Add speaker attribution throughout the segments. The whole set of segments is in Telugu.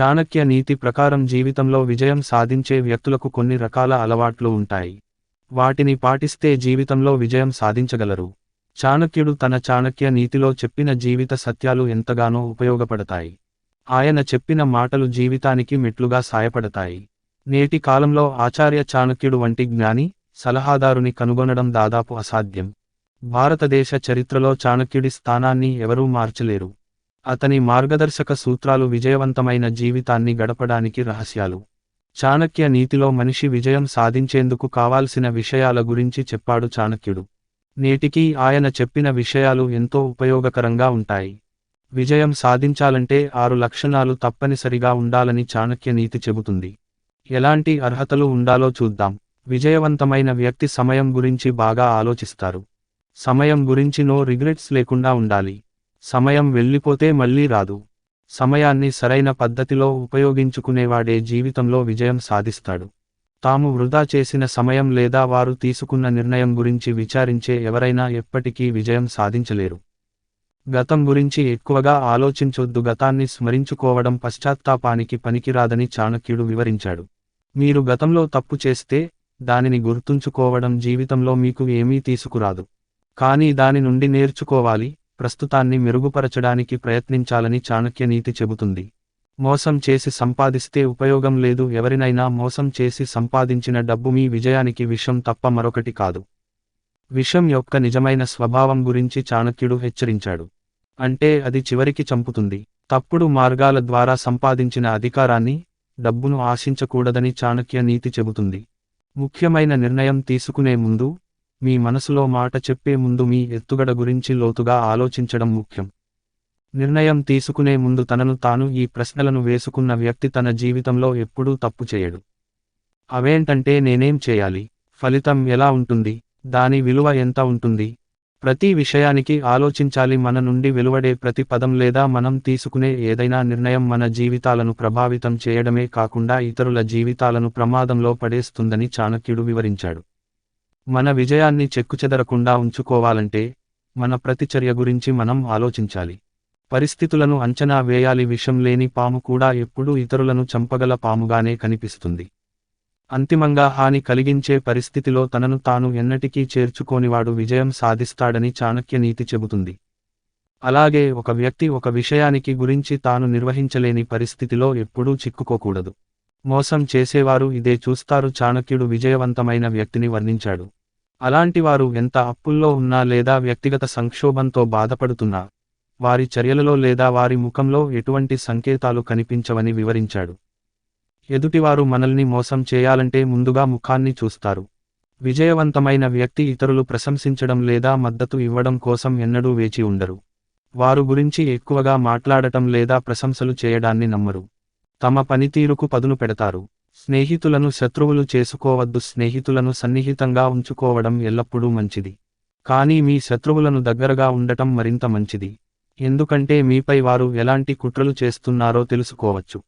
Speaker 1: చాణక్య నీతి ప్రకారం జీవితంలో విజయం సాధించే వ్యక్తులకు కొన్ని రకాల అలవాట్లు ఉంటాయి. వాటిని పాటిస్తే జీవితంలో విజయం సాధించగలరు. చాణక్యుడు తన చాణక్య నీతిలో చెప్పిన జీవిత సత్యాలు ఎంతగానో ఉపయోగపడతాయి. ఆయన చెప్పిన మాటలు జీవితానికి మెట్లుగా సాయపడతాయి. నేటి కాలంలో ఆచార్య చాణక్యుడు వంటి జ్ఞాని సలహాదారుని కనుగొనడం దాదాపు అసాధ్యం. భారతదేశ చరిత్రలో చాణక్యుడి స్థానాన్ని ఎవరూ మార్చలేరు. అతని మార్గదర్శక సూత్రాలు విజయవంతమైన జీవితాన్ని గడపడానికి రహస్యాలు. చాణక్య నీతిలో మనిషి విజయం సాధించేందుకు కావాల్సిన విషయాల గురించి చెప్పాడు చాణక్యుడు. నేటికీ ఆయన చెప్పిన విషయాలు ఎంతో ఉపయోగకరంగా ఉంటాయి. విజయం సాధించాలంటే ఆరు లక్షణాలు తప్పనిసరిగా ఉండాలని చాణక్య నీతి చెబుతుంది. ఎలాంటి అర్హతలు ఉండాలో చూద్దాం. విజయవంతమైన వ్యక్తి సమయం గురించి బాగా ఆలోచిస్తారు. సమయం గురించి నో రిగ్రెట్స్ లేకుండా ఉండాలి. సమయం వెళ్ళిపోతే మళ్ళీ రాదు. సమయాన్ని సరైన పద్ధతిలో ఉపయోగించుకునేవాడే జీవితంలో విజయం సాధిస్తాడు. తాము వృధా చేసిన సమయం లేదా వారు తీసుకున్న నిర్ణయం గురించి విచారించే ఎవరైనా ఎప్పటికీ విజయం సాధించలేరు. గతం గురించి ఎక్కువగా ఆలోచించొద్దు. గతాన్ని స్మరించుకోవడం పశ్చాత్తాపానికి పనికిరాదని చాణక్యుడు వివరించాడు. మీరు గతంలో తప్పు చేస్తే దానిని గుర్తుంచుకోవడం జీవితంలో మీకు ఏమీ తీసుకురాదు. కానీ దాని నుండి నేర్చుకోవాలి. ప్రస్తుతాన్ని మెరుగుపరచడానికి ప్రయత్నించాలని చాణక్య నీతి చెబుతుంది. మోసం చేసి సంపాదిస్తే ఉపయోగం లేదు ఎవరినైనా మోసం చేసి సంపాదించిన డబ్బు మీ విజయానికి విషం తప్ప మరొకటి కాదు. విషం యొక్క నిజమైన స్వభావం గురించి చాణక్యుడు హెచ్చరించాడు. అంటే అది చివరికి చంపుతుంది. తప్పుడు మార్గాల ద్వారా సంపాదించిన అధికారాన్ని డబ్బును ఆశించకూడదని చాణక్య నీతి చెబుతుంది. ముఖ్యమైన నిర్ణయం తీసుకునే ముందు మీ మనసులో మాట చెప్పే ముందు మీ ఎత్తుగడ గురించి లోతుగా ఆలోచించడం ముఖ్యం. నిర్ణయం తీసుకునే ముందు తనను తాను ఈ ప్రశ్నలను వేసుకున్న వ్యక్తి తన జీవితంలో ఎప్పుడూ తప్పు చేయడు. అవేంటంటే నేనేం చేయాలి? ఫలితం ఎలా ఉంటుంది? దాని విలువ ఎంత ఉంటుంది? ప్రతి విషయానికి ఆలోచించాలి మన నుండి వెలువడే ప్రతి పదం లేదా మనం తీసుకునే ఏదైనా నిర్ణయం మన జీవితాలను ప్రభావితం చేయడమే కాకుండా ఇతరుల జీవితాలను ప్రమాదంలో పడేస్తుందని చాణక్యుడు వివరించాడు. మన విజయాన్ని చెక్కుచెదరకుండా ఉంచుకోవాలంటే మన ప్రతిచర్య గురించి మనం ఆలోచించాలి. పరిస్థితులను అంచనా వేయాలి. విషం లేని పాము కూడా ఎప్పుడూ ఇతరులను చంపగల పాముగానే కనిపిస్తుంది. అంతిమంగా హాని కలిగించే పరిస్థితిలో తనను తాను ఎన్నటికీ చేర్చుకోనివాడు విజయం సాధిస్తాడని చాణక్య నీతి చెబుతుంది. అలాగే ఒక వ్యక్తి ఒక విషయానికి గురించి తాను నిర్వహించలేని పరిస్థితిలో ఎప్పుడూ చిక్కుకోకూడదు. మోసం చేసేవారు ఇదే చూస్తారు చాణక్యుడు విజయవంతమైన వ్యక్తిని వర్ణించాడు. అలాంటివారు ఎంత అప్పుల్లో ఉన్నా లేదా వ్యక్తిగత సంక్షోభంతో బాధపడుతున్నా వారి చర్యలలో లేదా వారి ముఖంలో ఎటువంటి సంకేతాలు కనిపించవని వివరించాడు. ఎదుటివారు మనల్ని మోసం చేయాలంటే ముందుగా ముఖాన్ని చూస్తారు. విజయవంతమైన వ్యక్తి ఇతరులు ప్రశంసించడం లేదా మద్దతు ఇవ్వడం కోసం ఎన్నడూ వేచి ఉండరు. వారు గురించి ఎక్కువగా మాట్లాడటం లేదా ప్రశంసలు చేయడాన్ని నమ్మరు. తమ పనితీరుకు పదును పెడతారు. స్నేహితులను శత్రువులు చేసుకోవద్దు స్నేహితులను సన్నిహితంగా ఉంచుకోవడం ఎల్లప్పుడూ మంచిది. కానీ మీ శత్రువులను దగ్గరగా ఉండటం మరింత మంచిది. ఎందుకంటే మీపై వారు ఎలాంటి కుట్రలు చేస్తున్నారో తెలుసుకోవచ్చు.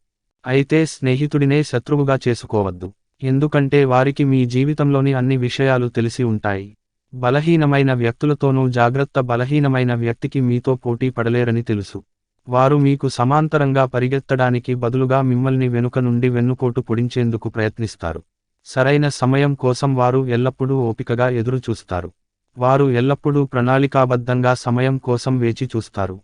Speaker 1: అయితే స్నేహితుడినే శత్రువుగా చేసుకోవద్దు. ఎందుకంటే వారికి మీ జీవితంలోని అన్ని విషయాలు తెలిసి ఉంటాయి. బలహీనమైన వ్యక్తులతోనూ జాగ్రత్త బలహీనమైన వ్యక్తికి మీతో పోటీ పడలేరని తెలుసు. వారు మీకు సమాంతరంగా పరిగెత్తడానికి బదులుగా మిమ్మల్ని వెనుక నుండి వెన్నుపోటు పొడించేందుకు ప్రయత్నిస్తారు. సరైన సమయం కోసం వారు ఎల్లప్పుడూ ఓపికగా ఎదురు చూస్తారు వారు ఎల్లప్పుడూ ప్రణాళికాబద్ధంగా సమయం కోసం వేచి చూస్తారు.